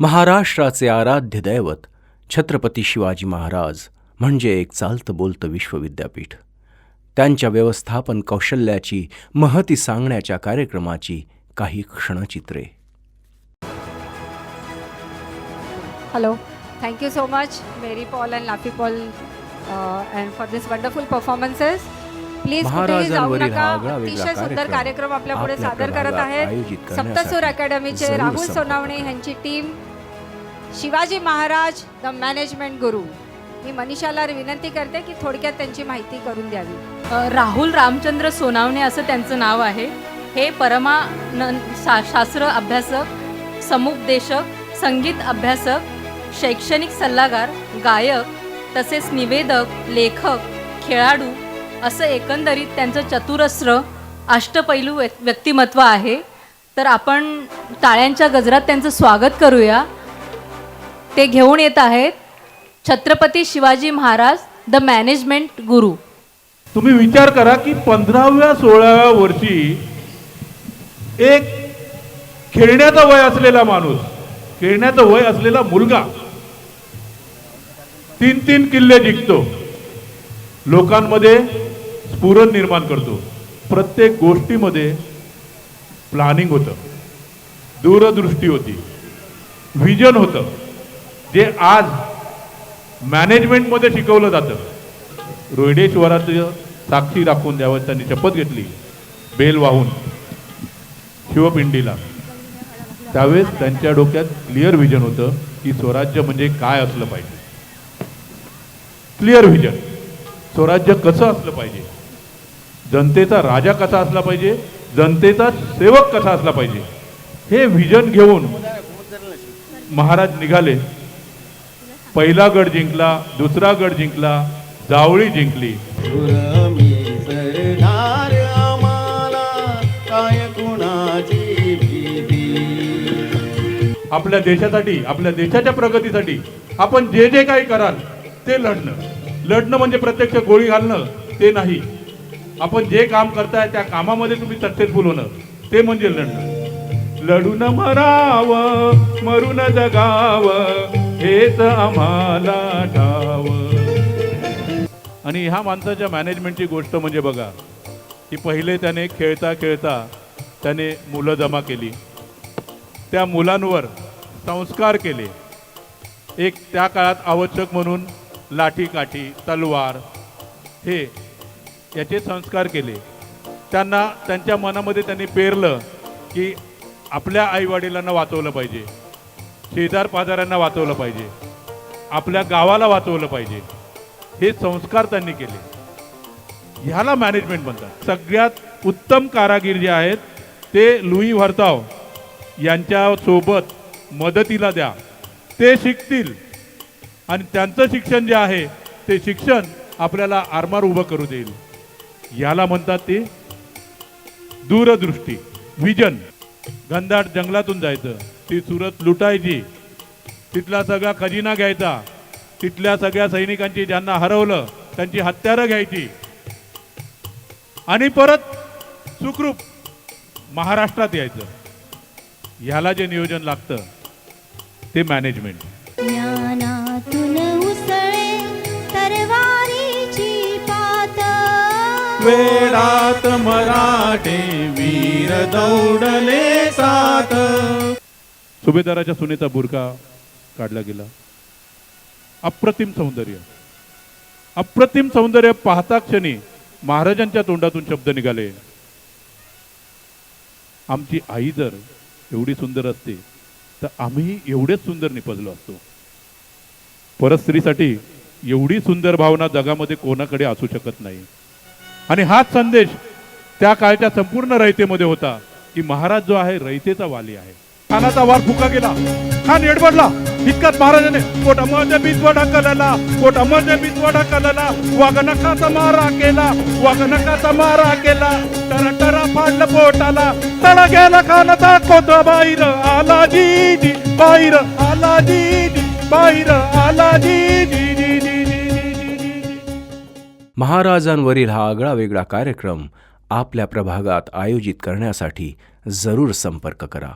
महाराष्ट्राचे आराध्य दैवत छत्रपती शिवाजी महाराज म्हणजे एक चालतं बोलतं विश्वविद्यापीठ. त्यांच्या व्यवस्थापन कौशल्याची महती सांगण्याच्या कार्यक्रमाची काही क्षणचित्रे. Hello thank you so much Mary Paul and Laffy Paul and for this wonderful performances please कुठेही जाऊ नका. अतिशय सुंदर कार्यक्रम आपल्या पुढे सादर करत आहेत सप्तसूर अकॅडमीचे राहुल सोनावणे. यांची team Shivaji Maharaj the management guru. मी मनीषाला विनंती करते की थोडक्यात त्यांची माहिती करून द्यावी. राहुल रामचंद्र सोनावणे असं त्यांचं नाव आहे. हे परमानंद शा शास्त्र अभ्यासक समुपदेशक संगीत अभ्यासक शैक्षणिक सल्लागार गायक तसेच निवेदक लेखक खेळाडू असं एकंदरीत त्यांचं चतुरस्र अष्टपैलू व्यक्तिमत्व आहे. तर आपण टाळ्यांच्या गजरात त्यांचं स्वागत करूया. ते घेऊन येत आहेत Chhatrapati Shivaji Maharaj the management guru तुम्ही विचार करा की पंधराव्या सोळाव्या वर्षी एक खेळण्याचा वय असलेला माणूस खेळण्याचा वय असलेला मुलगा तीन तीन किल्ले जिंकतो. लोकांमध्ये स्फुरण निर्माण करतो. प्रत्येक गोष्टीमध्ये प्लॅनिंग होतं. दूरदृष्टी होती. व्हिजन होतं. जे आज मॅनेजमेंटमध्ये शिकवलं जातं. रोहिडेश्वराचं साक्षी राखून द्यावं त्यांनी शपथ घेतली. बेल वाहून. शिवपिंडीला. त्यावेळेस त्यांच्या डोक्यात क्लिअर व्हिजन होतं की स्वराज्य म्हणजे काय असलं पाहिजे. क्लिअर व्हिजन स्वराज्य कसं असलं पाहिजे? जनतेचा राजा कसा असला पाहिजे? जनतेचा सेवक कसा असला पाहिजे? हे व्हिजन घेऊन महाराज निघाले. पहिला गड जिंकला दुसरा गड जिंकला जावळी जिंकली. आपल्या देशासाठी आपल्या देशाच्या प्रगतीसाठी आपण जे जे काही कराल ते लढणं. लढणं म्हणजे प्रत्यक्ष गोळी घालणं ते नाही. आपण जे काम करताय त्या कामामध्ये तुम्ही सक्सेसफुल होणं ते म्हणजे लढणं. लढून मराव मरून जगाव हेच आम्हाला ठाव. आणि ह्या माणसाच्या मॅनेजमेंटची गोष्ट म्हणजे बघा की पहिले त्याने खेळता खेळता त्याने मुलं जमा केली. त्या मुलांवर संस्कार केले. एक त्या काळात आवश्यक म्हणून लाठीकाठी तलवार हे याचे संस्कार केले. त्यांना त्यांच्या मनामध्ये त्यांनी पेरलं की आपल्या आईवडिलांना वाचवलं पाहिजे. शेजार पाजाऱ्यांना वाचवलं पाहिजे. आपल्या गावाला वाचवलं पाहिजे. हे संस्कार त्यांनी केले. ह्याला मॅनेजमेंट म्हणतात. सगळ्यात उत्तम कारागीर जे आहेत ते लुई वर्ताव यांच्यासोबत मदतीला द्या. ते शिकतील. आणि त्यांचं शिक्षण जे आहे ते शिक्षण आपल्याला आरमार उभं करू देईल. याला म्हणतात ते दूरदृष्टी विजन. घनदाट जंगलातून जायचं. ती सुरत लुटायची. तिथला सगळा खजिना घ्यायचा. तिथल्या सगळ्या सैनिकांची ज्यांना हरवलं त्यांची हत्यारं घ्यायची. आणि परत सुखरूप महाराष्ट्रात यायचं. ह्याला जे नियोजन लागतं ते मॅनेजमेंट. वेळात मराठे वीर दौडले सात सुभेदाराच्या सुनेचा बुरका काढला गेला. अप्रतिम सौंदर्य. अप्रतिम सौंदर्य पाहता क्षणी महाराजांच्या तोंडातून शब्द निघाले. आमची आई जर एवढी सुंदर असते तर आम्ही एवढेच सुंदर निपजलो असतो. परस्त्रीसाठी एवढी सुंदर भावना जगामध्ये कोणाकडे असू शकत नाही. आणि हाच संदेश त्या काळच्या संपूर्ण रयतेमध्ये होता की महाराज जो आहे रयतेचा वाली आहे. खानाचा वार फुका गेला. खान येडबडला इतकाच महाराजाने कोट अमरच्या बीच वडा कलला कोट अमरच्या बीच ढकलला. कलला वागनकाचा मारा केला वागनकाचा मारा केला. टरा टरा फाडलं पोटाला. तळा गेला खानाचा कोत बाहेर. आला जी बाहेर. आला जी बाहेर. आला जी महाराजांवरील हा आगळा वेगळा कार्यक्रम आपल्या प्रभागात आयोजित करण्यासाठी जरूर संपर्क करा.